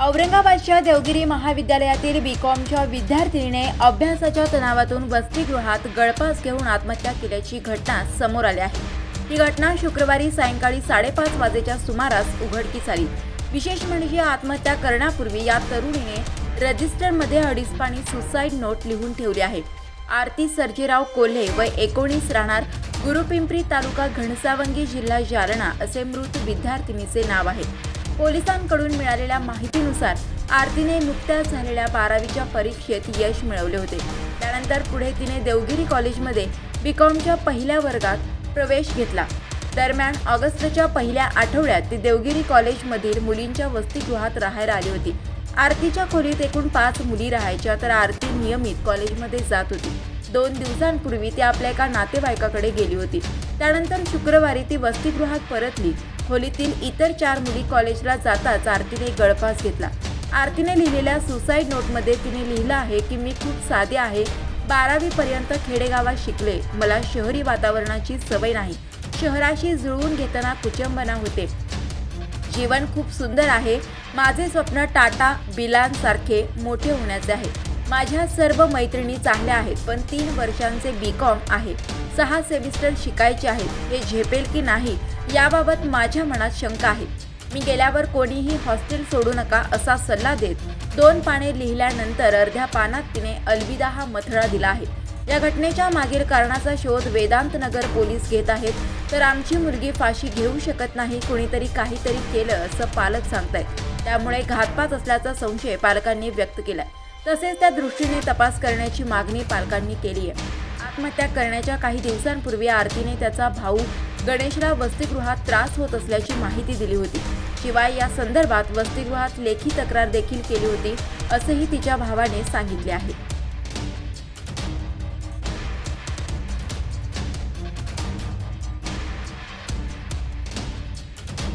औरंगाबादच्या देवगिरी महाविद्यालयातील बी कॉमच्या विद्यार्थिनीने अभ्यासाच्या तणावातून वसतिगृहात गळपास घेऊन आत्महत्या केल्याची घटना समोर आली आहे. ही घटना शुक्रवारी सायंकाळी साडेपाच वाजेच्या सुमारास उघडकीस आली. विशेष म्हणजे आत्महत्या करण्यापूर्वी या तरुणीने रजिस्टरमध्ये अडीच पाणी सुसाईड नोट लिहून ठेवली आहे. आरती सर्जेराव कोल्हे व एकोणीस राहणार गुरुपिंपरी तालुका घनसावंगी जिल्हा जालना असे मृत विद्यार्थिनीचे नाव आहे. पोलिसांकडून मिळालेल्या माहितीनुसार आरतीने नुकत्याच झालेल्या बारावीच्या परीक्षेत यश मिळवले होते. त्यानंतर पुढे तिने देवगिरी कॉलेजमध्ये बीकॉमच्या पहिल्या वर्गात प्रवेश घेतला. दरम्यान ऑगस्टच्या पहिल्या आठवड्यात ती देवगिरी कॉलेजमधील मुलींच्या वसतिगृहात राहायला आली होती. आरतीच्या खोलीत एकूण पाच मुली राहायच्या तर आरती नियमित कॉलेजमध्ये जात होती. दोन दिवसांपूर्वी ती आपल्या एका नातेवाईकाकडे गेली होती. त्यानंतर शुक्रवारी ती वसतिगृहात परतली. खोलीतील इतर चार मुली कॉलेजला जाताच आरतीने गळफास घेतला. आरतीने लिहिलेल्या सुसाईड नोटमध्ये तिने लिहिलं आहे की मी खूप साधे आहे. बारावीपर्यंत खेडेगावात शिकले. मला शहरी वातावरणाची सवय नाही. शहराशी जुळवून घेताना कुचंबना होते. जीवन खूप सुंदर आहे. माझे स्वप्न टाटा बिलांसारखे मोठे होण्याचे आहे. माझ्या सर्व मैत्रिणी चांगल्या आहेत पण तीन वर्षांचे बी कॉम आहे. सहा सेमिस्टर शिकायचे आहेत. हे झेपेल की नाही याबाबत माझ्या मनात शंका आहे. मी गेल्यावर कोणीही हॉस्टेल सोडू नका असा सल्ला देत दोन पाने लिहिल्यानंतर अर्ध्या पानात तिने अलविदा हा मथळा दिला आहे. या घटनेच्या मागील कारणाचा शोध वेदांत नगर पोलीस घेत आहेत तर आमची मुलगी फाशी घेऊ शकत नाही कुणीतरी काहीतरी केलं असं पालक सांगतायत. त्यामुळे घातपात असल्याचा संशय पालकांनी व्यक्त केलाय. तसेच त्या दृष्टीने तपास करण्याची मागणी पालकांनी केली आहे. आत्महत्या करण्याच्या काही दिवसांपूर्वी आरतीने त्याचा भाऊ गणेशला वसतिगृहात त्रास होत असल्याची माहिती दिली होती. शिवाय या संदर्भात वसतिगृहात लेखी तक्रार देखील केली होती असंही तिच्या भावाने सांगितले आहे.